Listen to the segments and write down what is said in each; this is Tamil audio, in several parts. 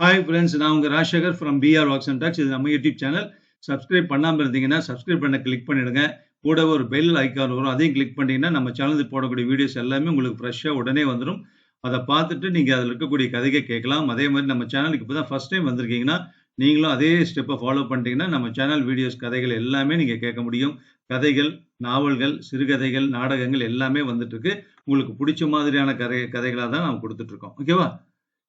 ஹாய் ஃப்ரெண்ட்ஸ் நான் உங்கள் Rajasekar from PR walks and talks இது நம்ம யூடியூப் சேனல் சப்ஸ்கிரைப் பண்ணாமல் இருந்தீங்கன்னா சப்ஸ்கிரைப் பண்ண கிளிக் பண்ணிடுங்க. கூட ஒரு பெல் ஐக்கான் வரும். அதையும் கிளிக் பண்ணிங்கன்னா நம்ம சேனலுக்கு போடக்கூடிய வீடியோஸ் எல்லாமே உங்களுக்கு ஃப்ரெஷ்ஷாக உடனே வந்துடும் அதை பார்த்துட்டு நீங்கள் அதில் இருக்கக்கூடிய கதையை கேட்கலாம். அதே மாதிரி நம்ம சேனலுக்கு இப்போ தான் ஃபஸ்ட் டைம் வந்திருக்கீங்கன்னா நீங்களும் அதே ஸ்டெப்பை ஃபாலோ பண்ணிட்டீங்கன்னா நம்ம சேனல் வீடியோஸ் கதைகள் எல்லாமே நீங்கள் கேட்க முடியும். கதைகள் நாவல்கள் சிறுகதைகள் நாடகங்கள் எல்லாமே வந்துட்டு இருக்கு. உங்களுக்கு பிடிச்ச மாதிரியான கதை கதைகளாக தான் நம்ம கொடுத்துட்ருக்கோம் ஓகேவா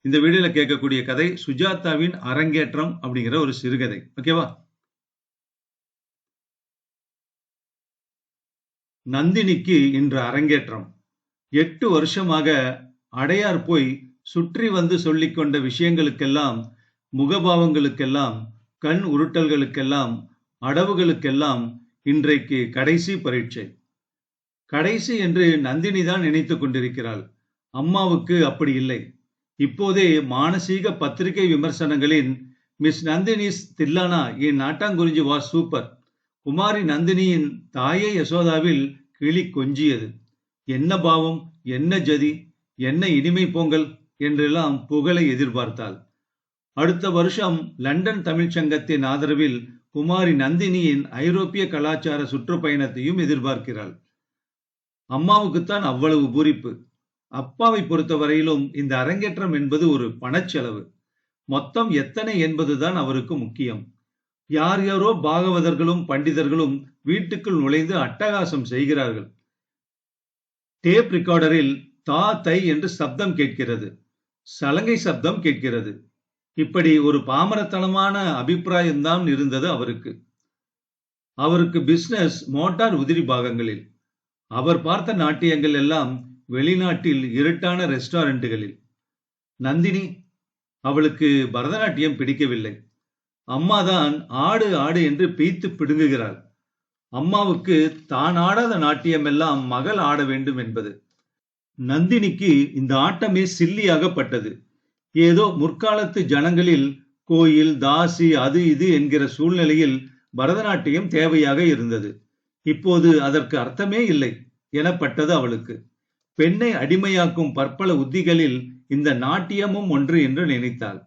இந்த வீடியோல கேட்கக்கூடிய கதை சுஜாதாவின் அரங்கேற்றம் அப்படிங்கிற ஒரு சிறுகதை. ஓகேவா? நந்தினிக்கு இன்று அரங்கேற்றம். எட்டு வருஷமாக அடையார் போய் சுற்றி வந்து சொல்லிக் கொண்ட விஷயங்களுக்கெல்லாம் முகபாவங்களுக்கெல்லாம் கண் உருட்டல்களுக்கெல்லாம் அடவுகளுக்கெல்லாம் இன்றைக்கு கடைசி பரீட்சை. கடைசி என்று நந்தினி தான் நினைத்து கொண்டிருக்கிறாள். அம்மாவுக்கு அப்படி இல்லை. இப்போதே மானசீக பத்திரிகை விமர்சனங்களின் மிஸ் நந்தினிஸ் தில்லானா என் நாட்டாங்குறிஞ்சி வா சூப்பர். குமாரி நந்தினியின் தாயே யசோதாவில் கிளி கொஞ்சியது. என்ன பாவம் என்ன ஜதி என்ன இனிமை பொங்கல் என்றெல்லாம் புகழை எதிர்பார்த்தாள். அடுத்த வருஷம் லண்டன் தமிழ்ச் சங்கத்தின் ஆதரவில் குமாரி நந்தினியின் ஐரோப்பிய கலாச்சார சுற்றுப்பயணத்தையும் எதிர்பார்க்கிறாள். அம்மாவுக்குத்தான் அவ்வளவு பூரிப்பு. அப்பாவை பொறுத்தவரையிலும் இந்த அரங்கேற்றம் என்பது ஒரு பணச்செலவு. மொத்தம் எத்தனை என்பதுதான் அவருக்கு முக்கியம். யார் யாரோ பாகவதர்களும் பண்டிதர்களும் வீட்டுக்குள் நுழைந்து அட்டகாசம் செய்கிறார்கள். டேப் ரெக்கார்டரில் தா தை என்று சப்தம் கேட்கிறது. சலங்கை சப்தம் கேட்கிறது. இப்படி ஒரு பாமரத்தனமான அபிப்பிராயம்தான் இருந்தது அவருக்கு. அவருக்கு பிசினஸ் மோட்டார் உதிரி பாகங்களில். அவர் பார்த்த நாட்டியங்கள் எல்லாம் வெளிநாட்டில் இருட்டான ரெஸ்டாரண்ட்டுகளில். நந்தினி அவளுக்கு பரதநாட்டியம் பிடிக்கவில்லை. அம்மாதான் ஆடு ஆடு என்று பீத்து பிடுங்குகிறாள். அம்மாவுக்கு தான் ஆடாத நாட்டியம் எல்லாம் மகள் ஆட வேண்டும் என்பது. நந்தினிக்கு இந்த ஆட்டமே சில்லியாகப்பட்டது. ஏதோ முற்காலத்து ஜனங்களில் கோயில் தாசி அது இது என்கிற சூழ்நிலையில் பரதநாட்டியம் தேவையாக இருந்தது. இப்போது அதற்கு அர்த்தமே இல்லை எனப்பட்டது அவளுக்கு. பெண்ணை அடிமையாக்கும் பற்பல உத்திகளில் இந்த நாட்டியமும் ஒன்று என்று நினைத்தாள்.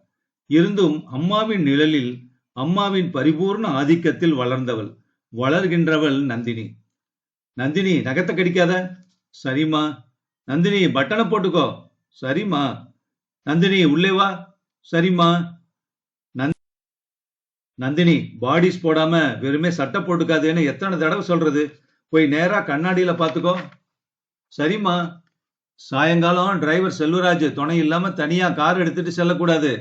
இருந்தும் அம்மாவின் நிழலில் அம்மாவின் பரிபூர்ண ஆதிக்கத்தில் வளர்ந்தவள் வளர்கின்றவள் நந்தினி. நந்தினி நகத்தை கடிக்காத. சரிம்மா. நந்தினி பட்டனை போட்டுக்கோ. சரிம்மா. நந்தினி உள்ளே வா. சரிம்மா. நந்தினி பாடிஸ் போடாம வெறுமே சட்டை போட்டுக்காதுன்னு எத்தனை தடவை சொல்றது? போய் நேரா கண்ணாடியில பாத்துக்கோ. சரிம்மா. சாயங்காலம் டிரைவர் செல்வராஜ் துணை இல்லாம தனியா கார் எடுத்துட்டு செல்லக்கூடாது.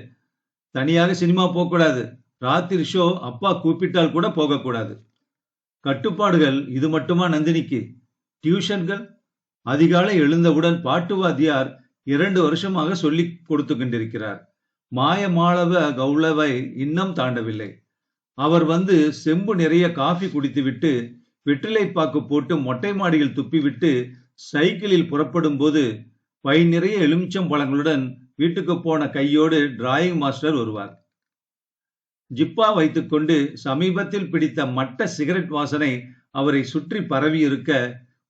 தனியாக சினிமா போகக்கூடாது. ராத்திரி ஷோ அப்பா கூப்பிட்டால் கூட போகக்கூடாது. கட்டுப்பாடுகள் இது மட்டுமா நந்தினிக்கு? டியூஷன்கள் அதிகாலை எழுந்தவுடன் பாட்டுவாத்தியார் இரண்டு வருஷமாக சொல்லி கொடுத்து கொண்டிருக்கிறார் மாயமாளவ கௌளவை இன்னும் தாண்டவில்லை. அவர் வந்து செம்பு நிறைய காஃபி குடித்துவிட்டு வெற்றிலை பாக்கு போட்டு மொட்டை மாடியில் துப்பிவிட்டு சைக்கிளில் புறப்படும் போது பை நிறைய எலுமிச்சம் பழங்களுடன் வீட்டுக்கு போன கையோடு டிராயிங் மாஸ்டர் வருவார். ஜிப்பா வைத்துக்கொண்டு சமீபத்தில் பிடித்த மட்ட சிகரெட் வாசனை அவரை சுற்றி பரவி இருக்க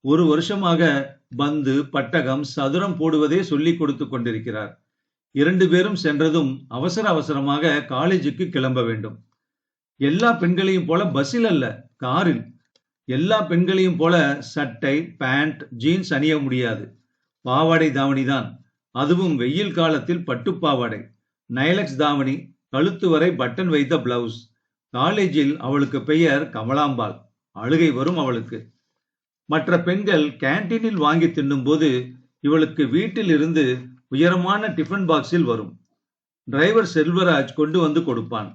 ஒரு வருஷமாக பந்து பட்டகம் சதுரம் போடுவதே சொல்லிக் கொடுத்து கொண்டிருக்கிறார். இரண்டு பேரும் சென்றதும் அவசர அவசரமாக காலேஜுக்கு கிளம்ப வேண்டும். எல்லா பெண்களையும் போல பஸ்ஸில் அல்ல காரில் எல்லா பெண்களையும் போல சட்டை பேண்ட் ஜீன்ஸ் அணிய முடியாது. பாவாடை தாவணி தான். அதுவும் வெயில் காலத்தில் பட்டு பாவாடை நைலக்ஸ் தாவணி கழுத்து வரை பட்டன் வைத்த பிளவுஸ் காலேஜில் அவளுக்கு பெயர் கமலாம்பாள். அழுகை வரும் அவளுக்கு. மற்ற பெண்கள் கேன்டீனில் வாங்கி தின்னும்போது இவளுக்கு வீட்டில் இருந்து உயரமான டிஃபன் பாக்ஸில் வரும். டிரைவர் செல்வராஜ் கொண்டு வந்து கொடுப்பான்.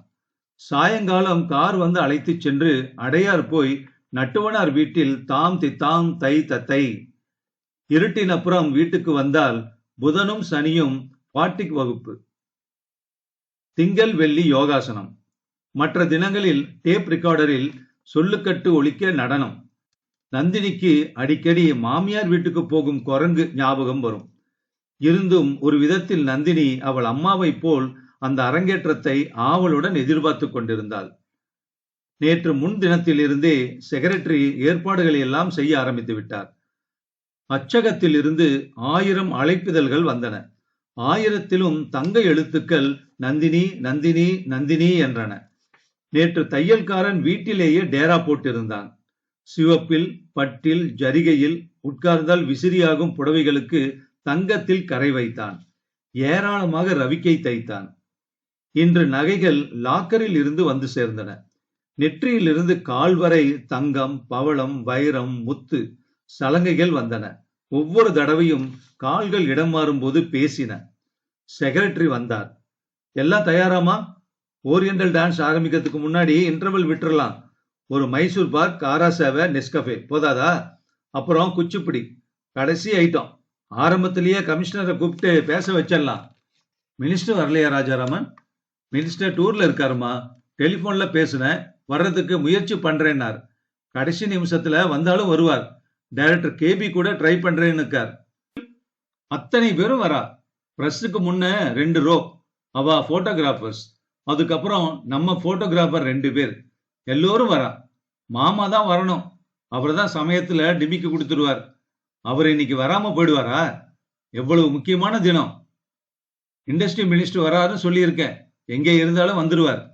சாயங்காலம் கார் வந்து அழைத்துச் சென்று அடையார் போய் நட்டுவனார் வீட்டில் தாம் தித்தாம் தை தத்தை இருட்டின் அப்புறம் வீட்டுக்கு வந்தால் புதனும் சனியும் பாட்டிக் வகுப்பு. திங்கள் வெள்ளி யோகாசனம். மற்ற தினங்களில் டேப் ரெக்கார்டரில் சொல்லுக்கட்டு ஒழிக்க நடனம். நந்தினிக்கு அடிக்கடி மாமியார் வீட்டுக்கு போகும் குரங்கு ஞாபகம் வரும். இருந்தும் ஒரு விதத்தில் நந்தினி அவள் அம்மாவைப் போல் அந்த அரங்கேற்றத்தை ஆவலுடன் எதிர்பார்த்து கொண்டிருந்தாள். நேற்று முன் தினத்திலிருந்தே செக்ரட்டரி ஏற்பாடுகளை எல்லாம் செய்ய ஆரம்பித்து விட்டார். அச்சகத்தில் இருந்து ஆயிரம் அழைப்பிதழ்கள் வந்தன. ஆயிரத்திலும் தங்க எழுத்துக்கள் நந்தினி நந்தினி நந்தினி என்றன. நேற்று தையல்காரன் வீட்டிலேயே டேரா போட்டிருந்தான். சிவப்பில் பட்டில் ஜரிகையில் உட்கார்ந்தால் விசிறியாகும் புடவைகளுக்கு தங்கத்தில் கரை வைத்தான். ஏராளமாக ரவிக்கை தைத்தான். இன்று நகைகள் லாக்கரில் இருந்து வந்து சேர்ந்தன. நெற்றியிலிருந்து கால் வரை தங்கம் பவளம் வைரம் முத்து சலங்கைகள் வந்தன. ஒவ்வொரு தடவையும் கால்கள் இடம் மாறும்போது பேசின. செக்ரட்டரி வந்தார். எல்லாம் தயாராமா ஓரியண்டல் டான்ஸ் ஆரம்பிக்கிறதுக்கு முன்னாடி இன்டர்வல் விட்டுறலாம். ஒரு மைசூர் பார்க் காரா சேவை நெஸ்கஃபே. போதாதா? அப்புறம் குச்சிப்பிடி. கடைசி ஐட்டம் ஆரம்பத்திலேயே கமிஷனரை கூப்பிட்டு பேச வச்சிடலாம். மினிஸ்டர் வரலையா ராஜாராமன்? மினிஸ்டர் டூர்ல இருக்காருமா டெலிஃபோன்ல பேசுனேன். வர்றதுக்கு முயற்சி பண்றேன்னார். கடைசி நிமிஷத்துல வந்தாலும் வருவார். டைரக்டர் கேபி கூட ட்ரை பண்றேன்னு இருக்கார் அத்தனை பேரும் வரா. பிரஸுக்கு முன்ன ரெண்டு ரோ. அவ போட்டோகிராஃபர்ஸ் அதுக்கப்புறம் நம்ம போட்டோகிராஃபர் ரெண்டு பேர். எல்லோரும் வரா. மாமா தான் வரணும். அவர் தான் சமயத்துல டிமிக்கு கொடுத்துருவார். அவர் இன்னைக்கு வராம போயிடுவாரா? எவ்வளவு முக்கியமான தினம். இண்டஸ்ட்ரி மினிஸ்டர் வராருன்னு சொல்லியிருக்கேன். எங்கே இருந்தாலும் வந்துடுவார்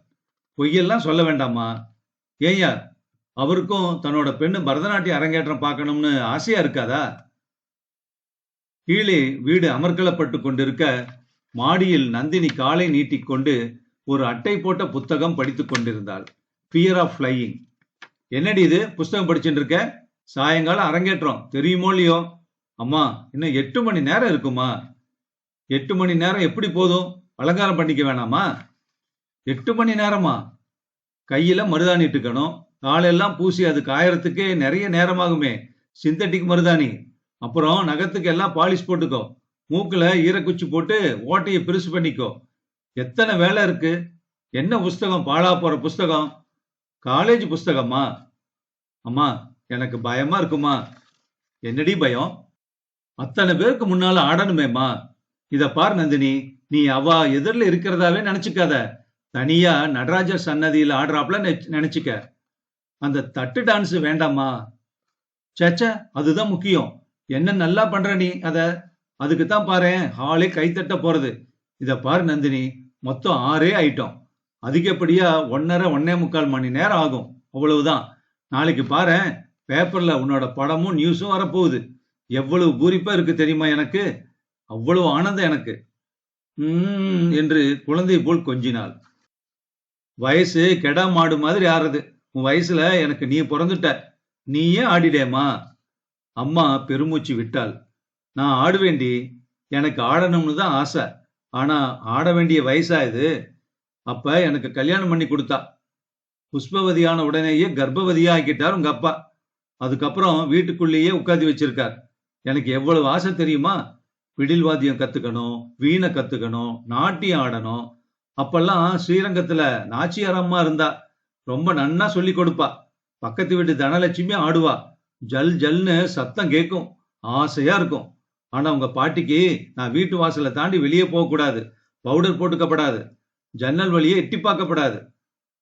பொய்யெல்லாம் சொல்ல வேண்டாமா? ஏய்யா அவருக்கும் தன்னோட பெண்ணு பரதநாட்டிய அரங்கேற்றம் பார்க்கணும்னு ஆசையா இருக்காதா? கீழே வீடு அமர்க்கலப்பட்டு கொண்டிருக்க மாடியில் நந்தினி காலை நீட்டிக்கொண்டு ஒரு அட்டை போட்ட புத்தகம் படித்துக் கொண்டிருந்தாள். ஃபியர் ஆஃப் ஃப்ளையிங் என்னடி இது? புஸ்தகம் படிச்சுட்டு இருக்க? சாயங்காலம் அரங்கேற்றம். தெரியுமோ இல்லையோ? அம்மா இன்னும் எட்டு மணி நேரம் இருக்குமா? எட்டு மணி நேரம் எப்படி போதும்? அலங்காரம் பண்ணிக்க வேணாமா? எட்டு மணி நேரமா? கையில மருதாணி இட்டுக்கணும். காலையெல்லாம் பூசி அது காயறதுக்கே நிறைய நேரமாகுமே. சிந்தட்டிக் மருதாணி. அப்புறம் நகத்துக்கு எல்லாம் பாலிஷ் போட்டுக்கோ. மூக்குல ஈரக்குச்சி போட்டு ஓட்டையை பெருசு பண்ணிக்கோ. எத்தனை வேலை இருக்கு? என்ன புஸ்தகம்? பாழா போற புஸ்தகம்? காலேஜ் புஸ்தகமா? அம்மா எனக்கு பயமா இருக்குமா? என்னடி பயம்? அத்தனை பேருக்கு முன்னால ஆடணுமேம்மா. இத பார் நந்தினி. நீ அவ எதிரில் இருக்கிறதாவே நினைச்சுக்காத. தனியா நடராஜர் சன்னதியில் ஆடுறாப்புல நெ- நினைச்சுக்க. அந்த தட்டு டான்ஸ் வேண்டாமா சேச்ச அதுதான் முக்கியம். என்ன நல்லா பண்ற நீ அத? அதுக்கு தான் பாரு ஹாலே கைத்தட்ட போறது. இத பாரு நந்தினி. மொத்தம் ஆறே ஐட்டம் அதிகப்படியா ஒன்னரை ஒன்னே முக்கால் மணி நேரம் ஆகும். அவ்வளவுதான். நாளைக்கு பாரு பேப்பர்ல உன்னோட படமும் நியூஸும் வரப்போகுது. எவ்வளவு பூரிப்பா இருக்கு தெரியுமா எனக்கு? அவ்வளவு ஆனந்தம் எனக்கு. உம் என்று குழந்தை போல் கொஞ்சினாள். வயசு கெடா மாடு மாதிரி ஆறுது. உன் வயசுல எனக்கு நீ பிறந்துட்ட. நீயே ஆடிடேம்மா அம்மா பெருமூச்சு விட்டாள். நான் ஆடுவேண்டி. எனக்கு ஆடணும்னு தான் ஆசை. ஆனா ஆட வேண்டிய வயசா இது அப்ப எனக்கு கல்யாணம் பண்ணி கொடுத்தா. புஷ்பவதியான உடனேயே கர்ப்பவதியா ஆக்கிட்டார் உங்க அப்பா. அதுக்கப்புறம் வீட்டுக்குள்ளேயே உட்காந்து வச்சிருக்கார். எனக்கு எவ்வளவு ஆசை தெரியுமா? பிடில் வாத்தியம் கத்துக்கணும் வீணை கத்துக்கணும் நாட்டியம் ஆடணும் அப்பெல்லாம் ஸ்ரீரங்கத்துல நாச்சியார் அம்மா இருந்தா ரொம்ப நன்னா சொல்லி கொடுப்பா. பக்கத்து வீட்டு தனலட்சுமி ஆடுவா. ஜல் ஜல்னு சத்தம் கேட்கும் ஆசையா இருக்கும். ஆனா உங்க பாட்டிக்கு நான் வீட்டு வாசலை தாண்டி வெளியே போக கூடாது. பவுடர் போட்டுக்கப்படாது. ஜன்னல் வழியே எட்டி பார்க்கப்படாது.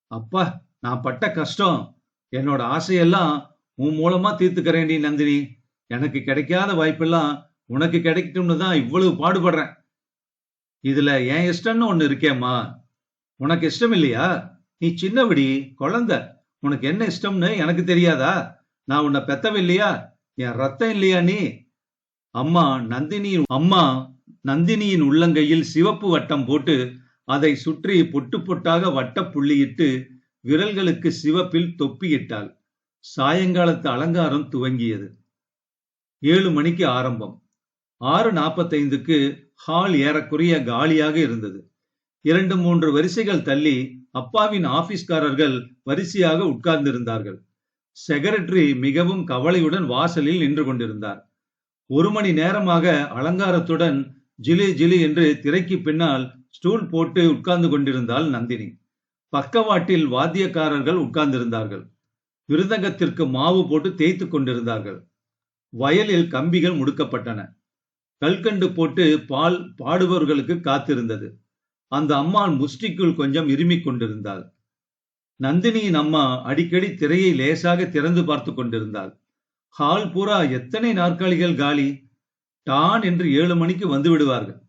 அப்பா நான் பட்ட கஷ்டம். என்னோட ஆசையெல்லாம் உன் மூலமா தீர்த்துக்கிறேன்டி நந்தினி. எனக்கு கிடைக்காத வாய்ப்பெல்லாம் உனக்கு கிடைக்கட்டும்னு தான் இவ்வளவு பாடுபடுறேன். இதுல என் இஷ்டம்னு ஒன்னு இருக்கேம்மா. உனக்கு இஷ்டம் இல்லையா? நீ சின்னவடி குழந்தை. உனக்கு என்ன இஷ்டம்னு எனக்கு தெரியாதா? நான் உன்னை பெத்தவில்லையா என் ரத்தம் இல்லையா நீ? அம்மா நந்தினி அம்மா நந்தினியின் உள்ளங்கையில் சிவப்பு வட்டம் போட்டு அதை சுற்றி பொட்டு பொட்டாக வட்ட புள்ளியிட்டு விரல்களுக்கு சிவப்பில் தொப்பியிட்டாள். சாயங்காலத்து அலங்காரம் துவங்கியது. ஏழு மணிக்கு ஆரம்பம். ஆறு நாற்பத்தைந்துக்கு ஹால் ஏறக்குறைய காலியாக இருந்தது. இரண்டு மூன்று வரிசைகள் தள்ளி அப்பாவின் ஆபீஸ்காரர்கள் வரிசையாக உட்கார்ந்திருந்தார்கள். செக்ரட்டரி மிகவும் கவலையுடன் வாசலில் நின்று கொண்டிருந்தார். ஒரு மணி நேரமாக அலங்காரத்துடன் ஜிலி ஜிலி என்று திரைக்கு பின்னால் ஸ்டூல் போட்டு உட்கார்ந்து கொண்டிருந்தாள் நந்தினி. பக்கவாட்டில் வாத்தியக்காரர்கள் உட்கார்ந்திருந்தார்கள். விருதங்கத்திற்கு மாவு போட்டு தேய்த்து கொண்டிருந்தார்கள். வயலில் கம்பிகள் முடுக்கப்பட்டன. கல்கண்டு போட்டு பால் பாடுபவர்களுக்கு காத்திருந்தது. அந்த அம்மாள் முஷ்டிக்குள் கொஞ்சம் இருமிக் கொண்டிருந்தாள். நந்தினியின் அம்மா அடிக்கடி திரையை லேசாக திறந்து பார்த்து கொண்டிருந்தாள். ஹால் பூரா எத்தனை நாற்காலிகள் காலி? டான் என்று ஏழு மணிக்கு வந்து விடுவார்கள்.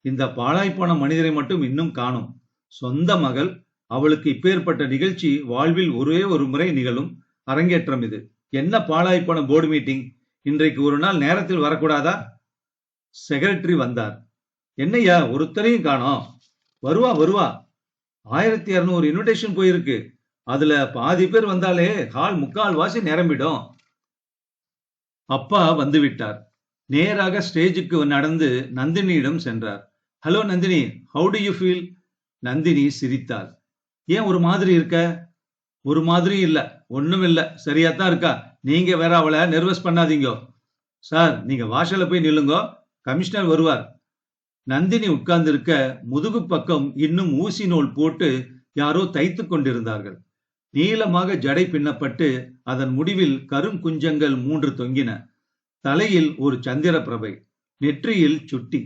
இந்த பாழாய்ப்போன மனிதரை மட்டும் இன்னும் காணும். சொந்த மகள் அவளுக்கு இப்பேற்பட்ட நிகழ்ச்சி வாழ்வில் ஒரே ஒரு முறை நிகழும். அரங்கேற்றம் இது. என்ன பாழாய்ப்போன போர்டு மீட்டிங் இன்றைக்கு ஒரு நாள் நேரத்தில் வரக்கூடாதா? செக்ரட்டரி வந்தார். என்னய்யா ஒருத்தரையும் காணோம். வருவா வருவா. ஆயிரத்தி இருநூறு இன்விடேஷன் போயிருக்கு. அதுல பாதி பேர் வந்தாலே கால் முக்கால் வாசி நிரம்பிடும். அப்பா வந்து விட்டார். நேராக ஸ்டேஜுக்கு நடந்து நந்தினியிடம் சென்றார். Hello Nandini. How do you feel Nandini சிரித்தாள். ஏன் ஒரு மாதிரி இருக்க? ஒரு மாதிரி இல்ல. ஒண்ணும் இல்ல. சரியா தான் இருக்கா. நீங்க வேற அவளை நெர்வஸ் பண்ணாதீங்க. சார் நீங்க வாசல்ல போய் நில்லுங்க. கமிஷனர் வருவார். நந்தினி உட்கார்ந்திருக்க முதுகு பக்கம் இன்னும் ஊசி நூல் போட்டு யாரோ தைத்து கொண்டிருந்தார்கள். நீளமாக ஜடை பின்னப்பட்டு அதன் முடிவில் கரும் குஞ்சங்கள் மூன்று தொங்கின. தலையில் ஒரு சந்திர பிரபை நெற்றியில் சுட்டி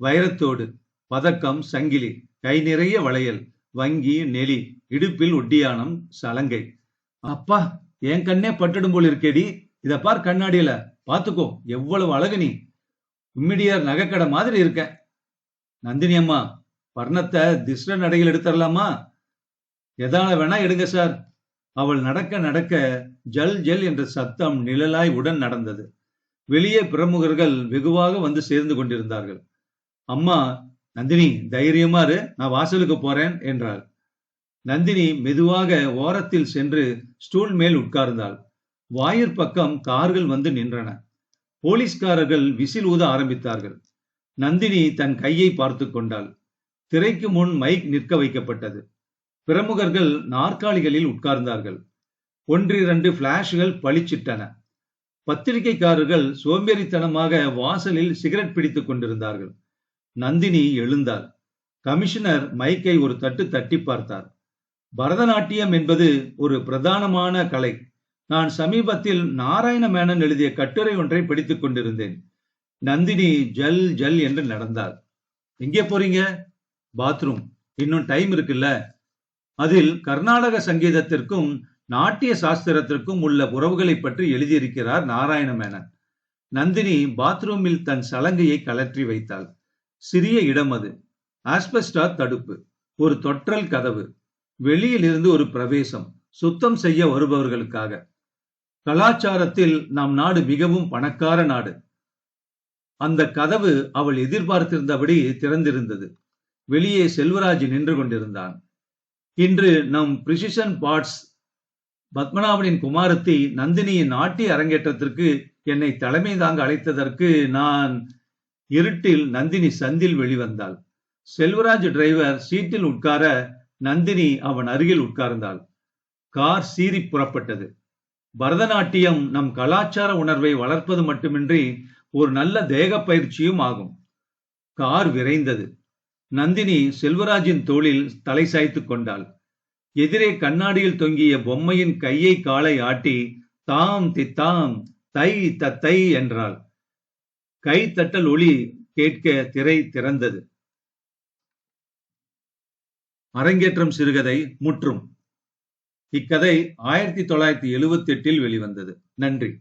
வைரத்தோடு பதக்கம் சங்கிலி கை நிறைய வளையல் வங்கி நெலி இடுப்பில் ஒட்டியானம் சலங்கை. அப்பா என் கண்ணே பட்டுடும் போல் இருக்கேடி இத பார் கண்ணாடியில. பாத்துக்கோ எவ்வளவு அழகு நீ. உம்மிடியார் நகைக்கடை மாதிரி இருக்க. நந்தினி அம்மா வர்ணத்தை திஸ்ர நடையில் எடுத்துடலாமா எதான வேணா எடுங்க சார். அவள் நடக்க நடக்க ஜல் ஜல் என்ற சத்தம் நிழலாய் உடன் நடந்தது. வெளியே பிரமுகர்கள் வெகுவாக வந்து சேர்ந்து கொண்டிருந்தார்கள். அம்மா நந்தினி தைரியமா இரு. நான் வாசலுக்கு போறேன் என்றாள். நந்தினி மெதுவாக ஓரத்தில் சென்று ஸ்டூல் மேல் உட்கார்ந்தாள். வாயிற் பக்கம் கார்கள் வந்து நின்றன. போலீஸ்காரர்கள் விசில் ஊத ஆரம்பித்தார்கள். நந்தினி தன் கையை பார்த்து கொண்டாள். திரைக்கு முன் மைக் நிற்க வைக்கப்பட்டது. பிரமுகர்கள் நாற்காலிகளில் உட்கார்ந்தார்கள். ஒன்றிரண்டு பிளாஷ்கள் பளிச்சிட்டன. பத்திரிகைக்காரர்கள் சோம்பேறித்தனமாக வாசலில் சிகரெட் பிடித்துக் கொண்டிருந்தார்கள். நந்தினி எழுந்தாள். கமிஷனர் மைக்கை ஒரு தட்டு தட்டி பார்த்தார். பரதநாட்டியம் என்பது ஒரு பிரதானமான கலை. நான் சமீபத்தில் நாராயண மேனன் எழுதிய கட்டுரை ஒன்றை படித்துக் கொண்டிருந்தேன். நந்தினி ஜல் ஜல் என்று நடந்தாள். எங்கே போறீங்க? பாத்ரூம். இன்னும் டைம் இருக்குல்ல? அதில் கர்நாடக சங்கீதத்திற்கும் நாட்டிய சாஸ்திரத்திற்கும் உள்ள உறவுகளை பற்றி எழுதியிருக்கிறார் நாராயண மேனன். நந்தினி பாத்ரூமில் தன் சலங்கையை கலற்றி வைத்தாள். சிறிய இடம் அது. ஆஸ்பெஸ்டா தடுப்பு. ஒரு தொற்றல் கதவு. வெளியில் இருந்து ஒரு பிரவேசம். சுத்தம் செய்ய வருபவர்களுக்காக. கலாச்சாரத்தில் நம் நாடு மிகவும் பணக்கார நாடு. அந்த கதவு அவள் எதிர்பார்த்திருந்தபடி திறந்திருந்தது. வெளியே செல்வராஜ் நின்று கொண்டிருந்தான். இன்று நம் பிரிசிஷன் பார்ட்ஸ் பத்மநாபனின் குமாரத்தி நந்தினியின் நாட்டிய அரங்கேற்றத்திற்கு என்னை தலைமை தாங்க அழைத்ததற்கு நான் இருட்டில் நந்தினி சந்தில் வெளிவந்தாள். செல்வராஜ் டிரைவர் சீட்டில் உட்கார நந்தினி அவன் அருகில் உட்கார்ந்தாள். கார் சீறி புறப்பட்டது. பரதநாட்டியம் நம் கலாச்சார உணர்வை வளர்ப்பது மட்டுமின்றி ஒரு நல்ல தேக பயிற்சியும் ஆகும். கார் விரைந்தது. நந்தினி செல்வராஜின் தோளில் தலை சாய்த்து கொண்டாள். எதிரே கண்ணாடியில் தொங்கிய பொம்மையின் கையை காலை ஆட்டி தாம் தித்தாம் தை தத்தை என்றாள். கை தட்டல் ஒளி கேட்க திரை திறந்தது. அரங்கேற்றம் சிறுகதை முற்றும். இக்கதை ஆயிரத்தி தொள்ளாயிரத்தி எழுவத்தி எட்டில் வெளிவந்தது. நன்றி.